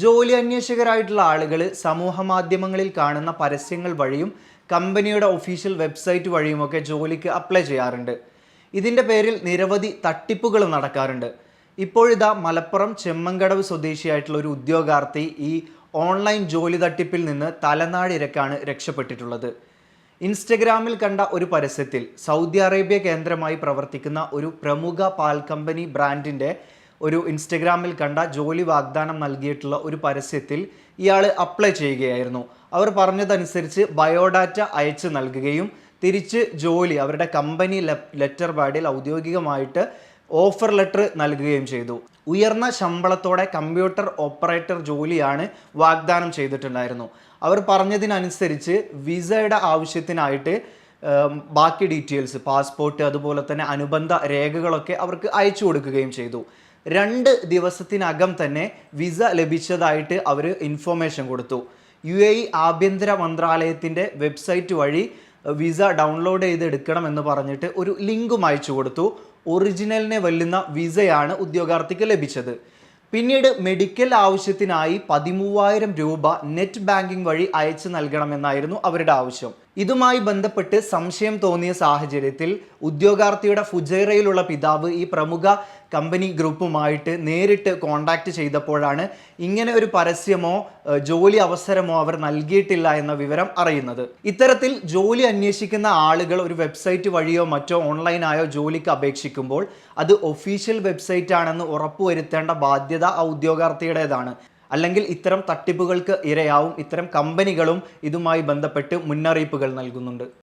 ജോലി അന്വേഷകരായിട്ടുള്ള ആളുകൾ സമൂഹ മാധ്യമങ്ങളിൽ കാണുന്ന പരസ്യങ്ങൾ വഴിയും കമ്പനിയുടെ ഒഫീഷ്യൽ വെബ്സൈറ്റ് വഴിയുമൊക്കെ ജോലിക്ക് അപ്ലൈ ചെയ്യാറുണ്ട്. ഇതിന്റെ പേരിൽ നിരവധി തട്ടിപ്പുകൾ നടക്കാറുണ്ട്. ഇപ്പോഴിതാ മലപ്പുറം ചെമ്മങ്കടവ് സ്വദേശിയായിട്ടുള്ള ഒരു ഉദ്യോഗാർത്ഥി ഈ ഓൺലൈൻ ജോലി തട്ടിപ്പിൽ നിന്ന് തലനാടിരക്കാണ് രക്ഷപ്പെട്ടിട്ടുള്ളത്. ഇൻസ്റ്റഗ്രാമിൽ കണ്ട ഒരു പരസ്യത്തിൽ സൗദി അറേബ്യ കേന്ദ്രമായി പ്രവർത്തിക്കുന്ന ഒരു പ്രമുഖ പാൽ കമ്പനി ബ്രാൻഡിന്റെ ഒരു ഇൻസ്റ്റഗ്രാമിൽ കണ്ട ജോലി വാഗ്ദാനം നൽകിയിട്ടുള്ള ഒരു പരസ്യത്തിൽ ഇയാൾ അപ്ലൈ ചെയ്യുകയായിരുന്നു. അവർ പറഞ്ഞതനുസരിച്ച് ബയോഡാറ്റ അയച്ചു നൽകുകയും തിരിച്ച് ജോലി അവരുടെ കമ്പനി ലെറ്റർ പാഡിൽ ഔദ്യോഗികമായിട്ട് ഓഫർ ലെറ്റർ നൽകുകയും ചെയ്തു. ഉയർന്ന ശമ്പളത്തോടെ കമ്പ്യൂട്ടർ ഓപ്പറേറ്റർ ജോലിയാണ് വാഗ്ദാനം ചെയ്തിട്ടുണ്ടായിരുന്നു. അവർ പറഞ്ഞതിനനുസരിച്ച് വിസയുടെ ആവശ്യത്തിനായിട്ട് ബാക്കി ഡീറ്റെയിൽസ് പാസ്പോർട്ട് അതുപോലെ തന്നെ അനുബന്ധ രേഖകളൊക്കെ അവർക്ക് അയച്ചു കൊടുക്കുകയും ചെയ്തു. രണ്ട് ദിവസത്തിനകം തന്നെ വിസ ലഭിച്ചതായിട്ട് അവർ ഇൻഫോർമേഷൻ കൊടുത്തു. യു എ ആഭ്യന്തര മന്ത്രാലയത്തിന്റെ വെബ്സൈറ്റ് വഴി വിസ ഡൗൺലോഡ് ചെയ്തെടുക്കണം എന്ന് പറഞ്ഞിട്ട് ഒരു ലിങ്കും അയച്ചു കൊടുത്തു. ഒറിജിനലിനെ വെല്ലുന്ന വിസയാണ് ഉദ്യോഗാർത്ഥിക്ക് ലഭിച്ചത്. പിന്നീട് മെഡിക്കൽ ആവശ്യത്തിനായി പതിമൂവായിരം രൂപ നെറ്റ് ബാങ്കിംഗ് വഴി അയച്ചു നൽകണമെന്നായിരുന്നു അവരുടെ ആവശ്യം. ഇതുമായി ബന്ധപ്പെട്ട് സംശയം തോന്നിയ സാഹചര്യത്തിൽ ഉദ്യോഗാർത്ഥിയുടെ ഫുജൈറയിലുള്ള പിതാവ് ഈ പ്രമുഖ കമ്പനി ഗ്രൂപ്പുമായിട്ട് നേരിട്ട് കോണ്ടാക്ട് ചെയ്തപ്പോഴാണ് ഇങ്ങനെ ഒരു പരസ്യമോ ജോലി അവസരമോ അവർ നൽകിയിട്ടില്ല എന്ന വിവരം അറിയുന്നത്. ഇത്തരത്തിൽ ജോലി അന്വേഷിക്കുന്ന ആളുകൾ ഒരു വെബ്സൈറ്റ് വഴിയോ മറ്റോ ഓൺലൈനായോ ജോലിക്ക് അപേക്ഷിക്കുമ്പോൾ അത് ഒഫീഷ്യൽ വെബ്സൈറ്റ് ആണെന്ന് ഉറപ്പുവരുത്തേണ്ട ബാധ്യത ആ ഉദ്യോഗാർത്ഥിയുടേതാണ്. അല്ലെങ്കിൽ ഇത്തരം തട്ടിപ്പുകൾക്ക് ഇരയാവും. ഇത്തരം കമ്പനികളും ഇതുമായി ബന്ധപ്പെട്ട് മുന്നറിയിപ്പുകൾ നൽകുന്നുണ്ട്.